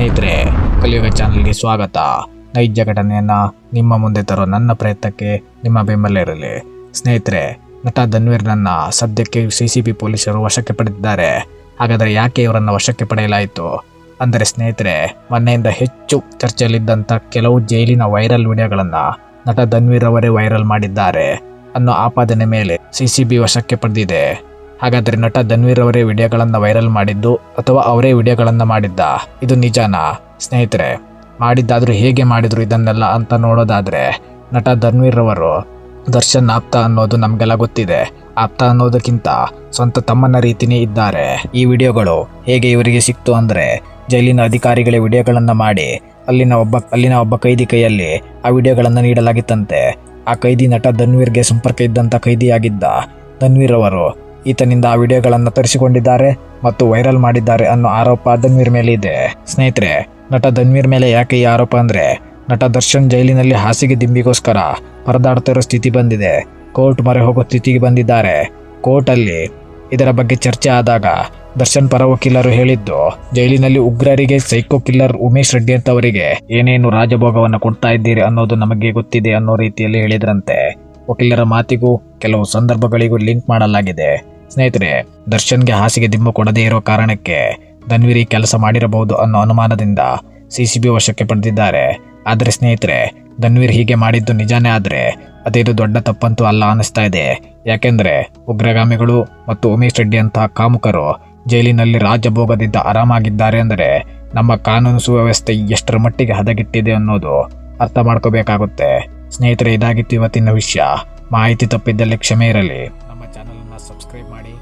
ಸ್ನೇಹಿತರೆ, ಕಲಿಯುಗ ಚಾನಲ್ಗೆ ಸ್ವಾಗತ. ನೈಜ ಘಟನೆಯನ್ನು ನಿಮ್ಮ ಮುಂದೆ ತರೋ ನನ್ನ ಪ್ರಯತ್ನಕ್ಕೆ ನಿಮ್ಮ ಬೆಂಬಲ ಇರಲಿ. ಸ್ನೇಹಿತರೆ, ನಟ ಧನ್ವೀರ್ನನ್ನ ಸದ್ಯಕ್ಕೆ ಸಿ ಸಿ ಬಿ ಪೊಲೀಸರು ವಶಕ್ಕೆ ಪಡೆದಿದ್ದಾರೆ. ಹಾಗಾದರೆ ಯಾಕೆ ಇವರನ್ನು ವಶಕ್ಕೆ ಪಡೆಯಲಾಯಿತು? ಅಂದರೆ ಸ್ನೇಹಿತರೆ, ಮೊನ್ನೆಯಿಂದ ಹೆಚ್ಚು ಚರ್ಚೆಯಲ್ಲಿದ್ದಂಥ ಕೆಲವು ಜೈಲಿನ ವೈರಲ್ ವಿಡಿಯೋಗಳನ್ನು ನಟ ಧನ್ವೀರ್ ಅವರೇ ವೈರಲ್ ಮಾಡಿದ್ದಾರೆ. ಅನ್ನೋ ಆಪಾದನೆ ಮೇಲೆ ಸಿ ಸಿ ಬಿ ವಶಕ್ಕೆ ಪಡೆದಿದೆ. ಹಾಗಾದರೆ ನಟ ಧನ್ವೀರ್ ಅವರೇ ವಿಡಿಯೋಗಳನ್ನು ವೈರಲ್ ಮಾಡಿದ್ದು ಅಥವಾ ಅವರೇ ವಿಡಿಯೋಗಳನ್ನು ಮಾಡಿದ್ದ? ಇದು ನಿಜಾನಾ? ಸ್ನೇಹಿತರೆ, ಮಾಡಿದ್ದಾದರೂ ಹೇಗೆ ಮಾಡಿದ್ರು ಇದನ್ನೆಲ್ಲ ಅಂತ ನೋಡೋದಾದ್ರೆ, ನಟ ಧನ್ವೀರ್ ಅವರು ದರ್ಶನ್ ಆಪ್ತ ಅನ್ನೋದು ನಮಗೆಲ್ಲ ಗೊತ್ತಿದೆ. ಆಪ್ತ ಅನ್ನೋದಕ್ಕಿಂತ ಸ್ವಂತ ತಮ್ಮನ ರೀತಿನೇ ಇದ್ದಾರೆ. ಈ ವಿಡಿಯೋಗಳು ಹೇಗೆ ಇವರಿಗೆ ಸಿಕ್ತು ಅಂದರೆ, ಜೈಲಿನ ಅಧಿಕಾರಿಗಳೇ ವಿಡಿಯೋಗಳನ್ನು ಮಾಡಿ, ಅಲ್ಲಿನ ಒಬ್ಬ ಅಲ್ಲಿನ ಒಬ್ಬ ಕೈದಿ ಕೈಯಲ್ಲಿ ಆ ವಿಡಿಯೋಗಳನ್ನು ನೀಡಲಾಗಿತ್ತಂತೆ. ಆ ಕೈದಿ ನಟ ಧನ್ವೀರ್ಗೆ ಸಂಪರ್ಕ ಇದ್ದಂಥ ಕೈದಿಯಾಗಿದ್ದ ಧನ್ವೀರ್ ಅವರು ಈತನಿಂದ ಆ ವಿಡಿಯೋಗಳನ್ನು ತರಿಸಿಕೊಂಡಿದ್ದಾರೆ ಮತ್ತು ವೈರಲ್ ಮಾಡಿದ್ದಾರೆ ಅನ್ನೋ ಆರೋಪ ಧನ್ವೀರ್ ಮೇಲೆ ಇದೆ. ಸ್ನೇಹಿತರೆ, ನಟ ಧನ್ವೀರ್ ಮೇಲೆ ಯಾಕೆ ಈ ಆರೋಪ ಅಂದರೆ, ನಟ ದರ್ಶನ್ ಜೈಲಿನಲ್ಲಿ ಹಾಸಿಗೆ ದಿಂಬಿಗೋಸ್ಕರ ಪರದಾಡ್ತಿರೋ ಸ್ಥಿತಿ ಬಂದಿದೆ. ಕೋರ್ಟ್ ಮೊರೆ ಹೋಗೋ ಸ್ಥಿತಿಗೆ ಬಂದಿದ್ದಾರೆ. ಕೋರ್ಟಲ್ಲಿ ಇದರ ಬಗ್ಗೆ ಚರ್ಚೆ ಆದಾಗ ದರ್ಶನ್ ಪರ ವಕೀಲರು ಹೇಳಿದ್ದು, ಜೈಲಿನಲ್ಲಿ ಉಗ್ರರಿಗೆ ಸೈಕೋ ಕಿಲ್ಲರ್ ಉಮೇಶ್ ರೆಡ್ಡಿ ಅಂತವರಿಗೆ ಏನೇನು ರಾಜಭೋಗವನ್ನು ಕೊಡ್ತಾ ಇದ್ದೀರಿ ಅನ್ನೋದು ನಮಗೆ ಗೊತ್ತಿದೆ ಅನ್ನೋ ರೀತಿಯಲ್ಲಿ ಹೇಳಿದ್ರಂತೆ. ವಕೀಲರ ಮಾತಿಗೂ ಕೆಲವು ಸಂದರ್ಭಗಳಿಗೂ ಲಿಂಕ್ ಮಾಡಲಾಗಿದೆ. ಸ್ನೇಹಿತರೆ, ದರ್ಶನ್ಗೆ ಹಾಸಿಗೆ ದಿಮ್ಮು ಕೊಡದೇ ಇರೋ ಕಾರಣಕ್ಕೆ ಧನ್ವಿರಿ ಕೆಲಸ ಮಾಡಿರಬಹುದು ಅನ್ನೋ ಅನುಮಾನದಿಂದ ಸಿಸಿಬಿ ವಶಕ್ಕೆ ಪಡೆದಿದ್ದಾರೆ. ಆದರೆ ಸ್ನೇಹಿತರೆ, ಧನ್ವೀರ್ ಹೀಗೆ ಮಾಡಿದ್ದು ನಿಜಾನೇ ಆದರೆ ಅದೇನು ದೊಡ್ಡ ತಪ್ಪಂತೂ ಅಲ್ಲ ಅನಿಸ್ತಾ ಇದೆ. ಯಾಕೆಂದರೆ, ಉಗ್ರಗಾಮಿಗಳು ಮತ್ತು ಉಮೇಶ್ ರೆಡ್ಡಿ ಅಂತಹ ಕಾಮುಕರು ಜೈಲಿನಲ್ಲಿ ರಾಜಭೋಗದಿಂದ ಆರಾಮಾಗಿದ್ದಾರೆ ಅಂದರೆ ನಮ್ಮ ಕಾನೂನು ಸುವ್ಯವಸ್ಥೆ ಎಷ್ಟರ ಮಟ್ಟಿಗೆ ಹದಗೆಟ್ಟಿದೆ ಅನ್ನೋದು ಅರ್ಥ ಮಾಡ್ಕೋಬೇಕಾಗುತ್ತೆ. ಸ್ನೇಹಿತರೆ ಇದಾಗಿತ್ತು ಇವತ್ತಿನ ವಿಷಯ. ಮಾಹಿತಿ ತಪ್ಪಿದ್ದಲ್ಲಿ ಕ್ಷಮೆ ಇರಲಿ. ನಮ್ಮ ಚಾನಲನ್ನು ಸಬ್ಸ್ಕ್ರೈಬ್ ಮಾಡಿ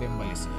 ಬೆಂಬಲಿಸಿ.